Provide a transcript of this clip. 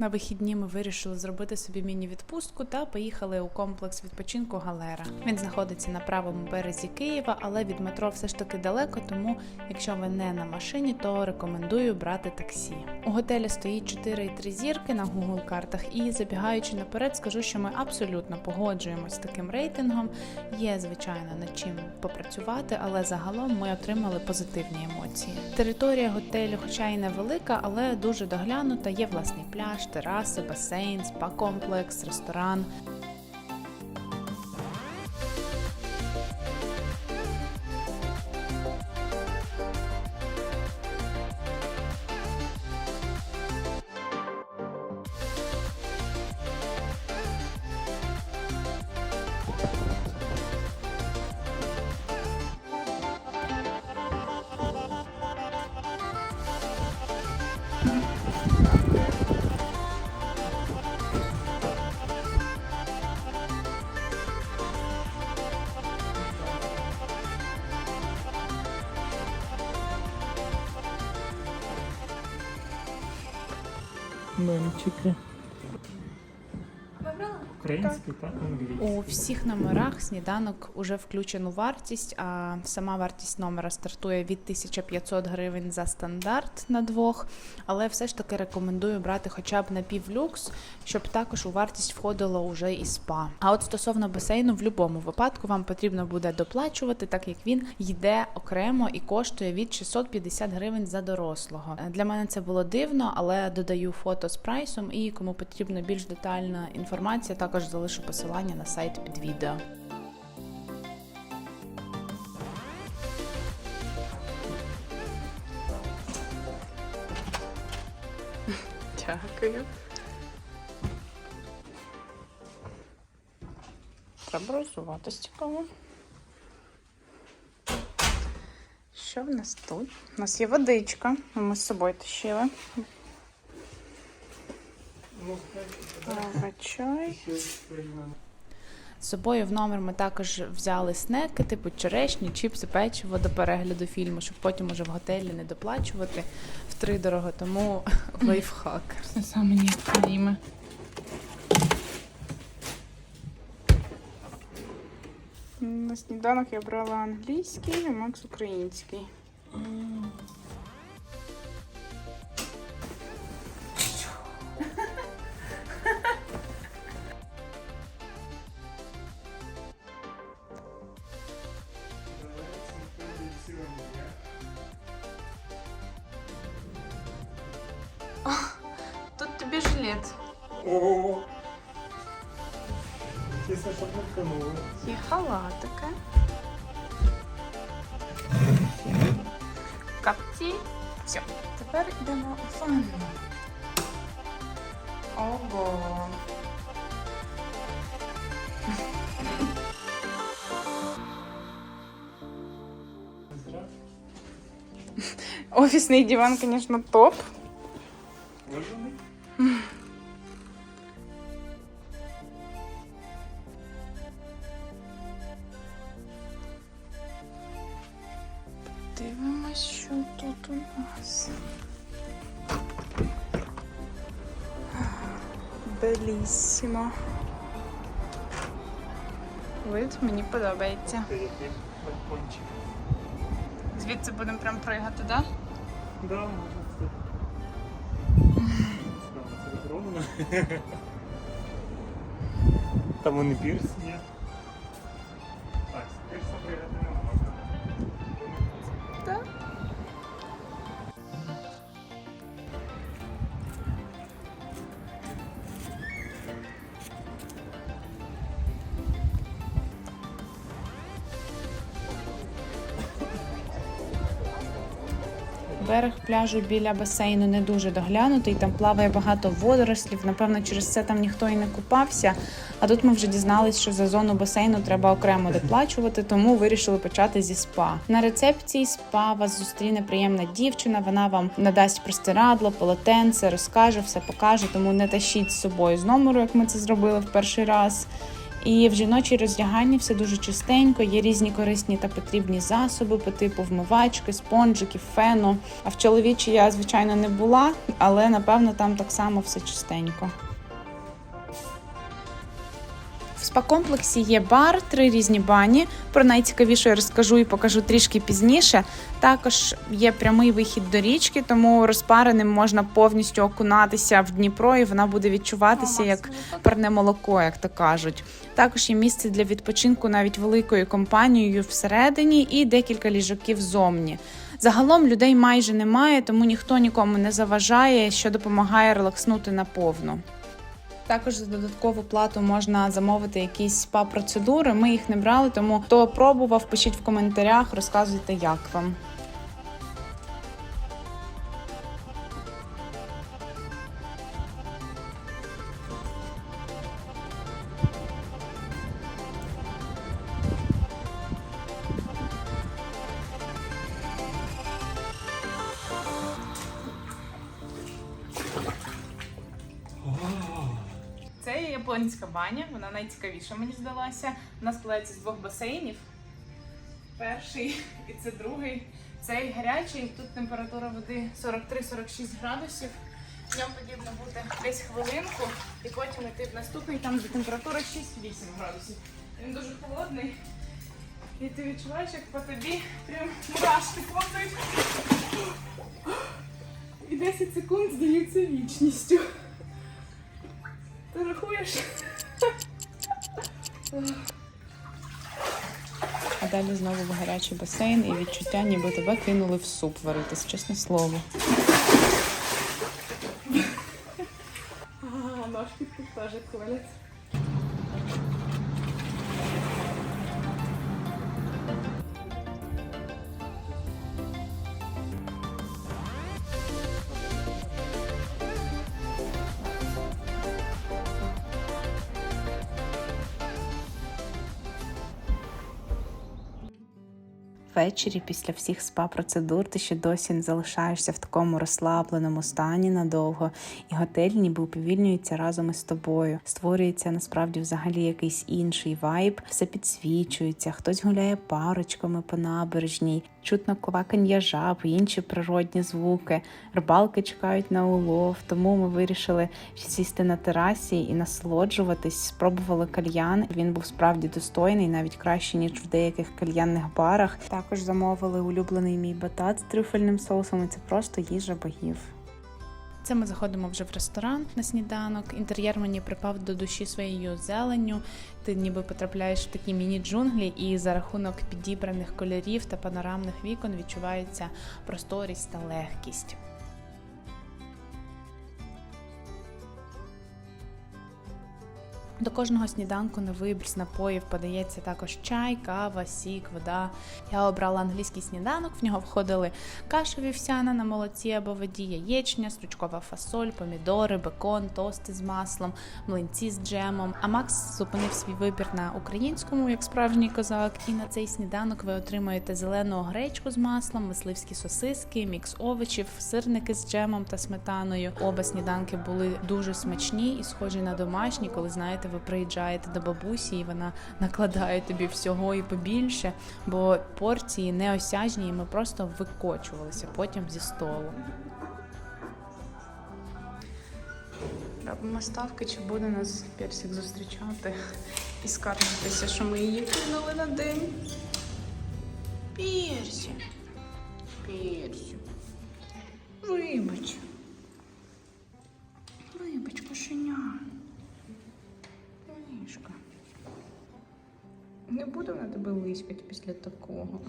На вихідні ми вирішили зробити собі міні-відпустку та поїхали у комплекс відпочинку Галера. Він знаходиться на правому березі Києва, але від метро все ж таки далеко. Тому, якщо ви не на машині, то рекомендую брати таксі. У готелі стоїть 4,3 зірки на Google картах. І забігаючи наперед, скажу, що ми абсолютно погоджуємось з таким рейтингом. Є звичайно над чим попрацювати, але загалом ми отримали позитивні емоції. Територія готелю, хоча й невелика, але дуже доглянута. Є власний пляж, тераси, басейн, спа-комплекс, ресторан. Мемчики. Український та англійський. У всіх номерах сніданок уже включену вартість, а сама вартість номера стартує від 1500 гривень за стандарт на двох. Але все ж таки рекомендую брати хоча б на півлюкс, щоб також у вартість входило уже і спа. А от стосовно басейну, в будь-якому випадку вам потрібно буде доплачувати, так як він йде окремо і коштує від 650 гривень за дорослого. Для мене це було дивно, але додаю фото з прайсом. І кому потрібна більш детальна інформація, також залишу посилання на сайт під відео. Дякую. Треба розсуватись цікаво. Що в нас тут? У нас є водичка, ми з собою тащили. Кава, чай. З собою в номер ми також взяли снеки, типу черешні, чіпси, печиво до перегляду фільму, щоб потім уже в готелі не доплачувати втридорого, тому лайфхак. Це саме необхідне. На сніданок я брала англійський, а Макс український. Тут тобі жилет. О! Тісно, щоб не втонули. І халатики. Капці. Все. Тепер йдемо у ванну. Ого. Офісний диван, звісно, топ. Кожаний? Дивимось, що тут у нас. Белісімо. Вид мені подобається. Звідси будемо прям пригати, так? Да, можна Там вони пірс є. Берег пляжу біля басейну не дуже доглянутий, там плаває багато водорослів. Напевно, через це там ніхто і не купався. А тут ми вже дізнались, що за зону басейну треба окремо доплачувати, тому вирішили почати зі спа. На рецепції спа вас зустріне приємна дівчина. Вона вам надасть простирадло, полотенце, розкаже, все покаже. Тому не тащіть з собою з номеру, як ми це зробили в перший раз. І в жіночій роздяганні все дуже чистенько, є різні корисні та потрібні засоби по типу вмивачки, спонжиків, фену. А в чоловічій я, звичайно, не була, але напевно там так само все чистенько. Спа-комплексі є бар, три різні бані. Про найцікавіше я розкажу і покажу трішки пізніше. Також є прямий вихід до річки, тому розпареним можна повністю окунатися в Дніпро, і вона буде відчуватися як парне молоко, як то кажуть. Також є місце для відпочинку навіть великою компанією всередині і декілька ліжаків зовні. Загалом людей майже немає, тому ніхто нікому не заважає, що допомагає релакснути наповну. Також за додаткову плату можна замовити якісь спа-процедури. Ми їх не брали, тому хто пробував, пишіть в коментарях, розказуйте, як вам. Японська баня, вона найцікавіша, мені здалася. Вона складається з двох басейнів. Перший і це другий. Цей гарячий, тут температура води 43-46 градусів. В ньому потрібно бути десь хвилинку і потім йти в наступний, там де температура 6-8 градусів. Він дуже холодний. І ти відчуваєш, як по тобі прям мурашки повзають. І 10 секунд здаються вічністю. Ти рахуєш? А далі знову в гарячий басейн і відчуття, ніби тебе кинули в суп варитись, чесне слово. А, ножки тут теж колять. Ввечері після всіх спа-процедур ти ще досі залишаєшся в такому розслабленому стані надовго, і готель ніби уповільнюється разом із тобою. Створюється насправді взагалі якийсь інший вайб, все підсвічується, хтось гуляє парочками по набережній, чутно квакання жаб, інші природні звуки. Рибалки чекають на улов, тому ми вирішили сісти на терасі і насолоджуватись. Спробували кальян. Він був справді достойний, навіть краще ніж в деяких кальянних барах. Також замовили улюблений мій батат з трюфельним соусом. і Це просто їжа богів. Це ми заходимо вже в ресторан на сніданок. Інтер'єр мені припав до душі своєю зеленню. Ти ніби потрапляєш в такі міні-джунглі, і за рахунок підібраних кольорів та панорамних вікон відчувається просторість та легкість. До кожного сніданку на вибір з напоїв подається також чай, кава, сік, вода. Я обрала англійський сніданок. В нього входили каша вівсяна на молоці або воді, яєчня, стручкова фасоль, помідори, бекон, тости з маслом, млинці з джемом. А Макс зупинив свій вибір на українському, як справжній козак. І на цей сніданок ви отримаєте зелену гречку з маслом, мисливські сосиски, мікс овочів, сирники з джемом та сметаною. Оба сніданки були дуже смачні і схожі на домашні, коли знаєте, ви приїжджаєте до бабусі, і вона накладає тобі всього і побільше, бо порції неосяжні, і ми просто викочувалися потім зі столу. Робимо ставки, чи буде нас персик зустрічати і скаржитися, що ми її кинули на день. Персик. Персик. Вибач. Тебе виспять після такого.